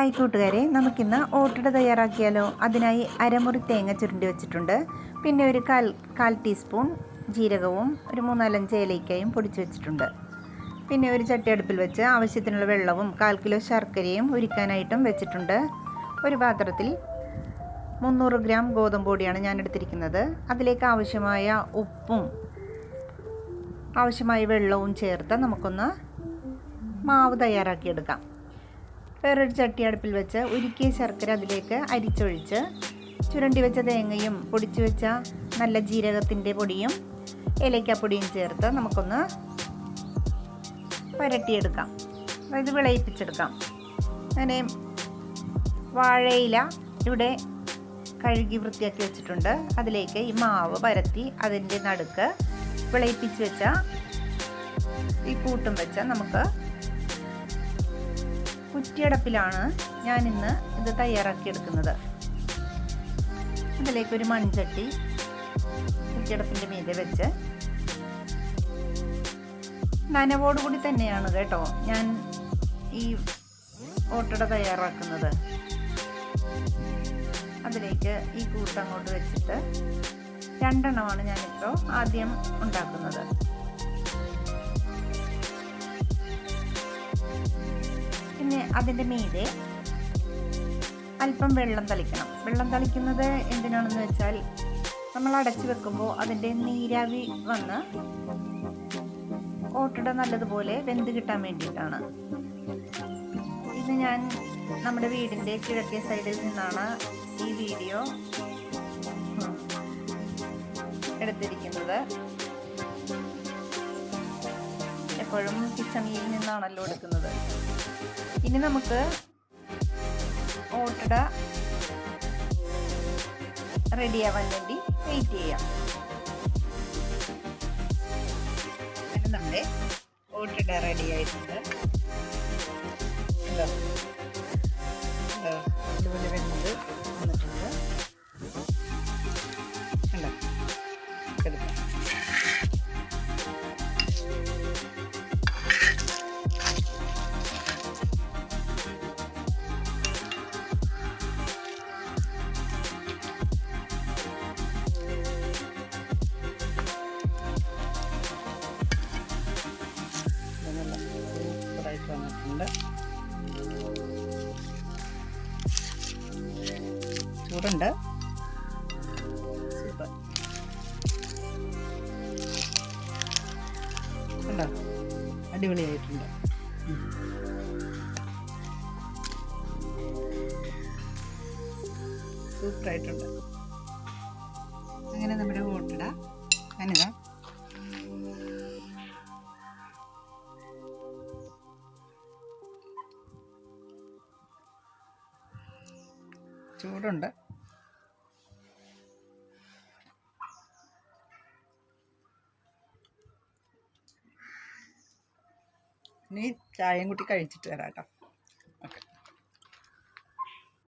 Hi കൂട്ടുകാരെ നമുക്കിന്ന് ഓട്ടട തയ്യാറാക്കിയാലോ? അതിനായി അരമുറി തേങ്ങ ചുരുണ്ടി വെച്ചിട്ടുണ്ട്. പിന്നെ ഒരു കാൽ കാൽ ടീസ്പൂൺ ജീരകവും ഒരു മൂന്നാലഞ്ച് ഏലയ്ക്കായും പൊടിച്ച് വെച്ചിട്ടുണ്ട്. പിന്നെ ഒരു ചട്ടി അടുപ്പിൽ വെച്ച് ആവശ്യത്തിനുള്ള വെള്ളവും കാൽ കിലോ ശർക്കരയും ഉരുക്കാനായിട്ടും വെച്ചിട്ടുണ്ട്. ഒരു പാത്രത്തിൽ മുന്നൂറ് ഗ്രാം ഗോതമ്പ് പൊടിയാണ് ഞാൻ എടുത്തിരിക്കുന്നത് അതിലേക്ക് ആവശ്യമായ ഉപ്പും ആവശ്യമായ വെള്ളവും ചേർത്ത് നമുക്കൊന്ന് മാവ് തയ്യാറാക്കിയെടുക്കാം. വേറൊരു ചട്ടി അടുപ്പിൽ വെച്ച് ഉരുക്കിയ ശർക്കര അതിലേക്ക് അരിച്ചൊഴിച്ച് ചുരണ്ടി വെച്ച തേങ്ങയും പൊടിച്ചു വെച്ച നല്ല ജീരകത്തിന്റെ പൊടിയും ഏലക്കാപ്പൊടിയും ചേർത്ത് നമുക്കൊന്ന് പരട്ടിയെടുക്കാം. അതായത് വിളയിപ്പിച്ചെടുക്കാം. അങ്ങനെ വാഴയില ഇവിടെ കഴുകി വൃത്തിയാക്കി വെച്ചിട്ടുണ്ട്. അതിലേക്ക് ഈ മാവ് പരത്തി അതിന്റെ നടുക്ക് വിളയിപ്പിച്ച് വെച്ച ഈ കൂട്ടും വെച്ച നമുക്ക് കുറ്റിയടപ്പിലാണ് ഞാൻ ഇന്ന് ഇത് തയ്യാറാക്കിയെടുക്കുന്നത്. അതിലേക്ക് ഒരു മൺചട്ടി കുറ്റിയടപ്പിന്റെ മീതെ വെച്ച്. നനവോടുകൂടി തന്നെയാണ് കേട്ടോ ഞാൻ ഈ ഓട്ടട തയ്യാറാക്കുന്നത്. അതിലേക്ക് ഈ കൂട്ടങ്ങോട്ട് വെച്ചിട്ട് രണ്ടെണ്ണമാണ് ഞാനിപ്പോൾ ആദ്യം ഉണ്ടാക്കുന്നത്. അതിന്റെ മീതെ അല്പം വെള്ളം തളിക്കണം. വെള്ളം തളിക്കുന്നത് എന്തിനാണെന്ന് വെച്ചാൽ നമ്മൾ അടച്ചു വെക്കുമ്പോൾ അതിന്റെ നീരാവി വന്ന് ഓട്ടട നല്ലതുപോലെ വെന്ത് കിട്ടാൻ വേണ്ടിയിട്ടാണ്. ഇത് ഞാൻ നമ്മുടെ വീടിന്റെ കിഴക്കേ സൈഡിൽ നിന്നാണ് ഈ വീഡിയോ എടുത്തിരിക്കുന്നത്. എപ്പോഴും കിച്ചണിൽ നിന്നാണല്ലോ എടുക്കുന്നത്. ഇനി നമുക്ക് ഓട്ടട റെഡിയാവാൻ വേണ്ടി വെയിറ്റ് ചെയ്യാം. നമ്മുടെ ഓട്ടട റെഡി ആയിട്ടുണ്ട്. വന്നിട്ടുണ്ട് ചൂടുണ്ട്. സൂപ്പർ. കണ്ടോ? അടിപൊളിയായിട്ടുണ്ട്. സൂപ്പറായിട്ടുണ്ട്. അങ്ങനെ നമ്മുടെ ഓട്ടിട ഞാനിതാ ചൂടുണ്ട് ഇനി ചായയും കൂട്ടി കഴിച്ചിട്ട് വരാം കേട്ടോ.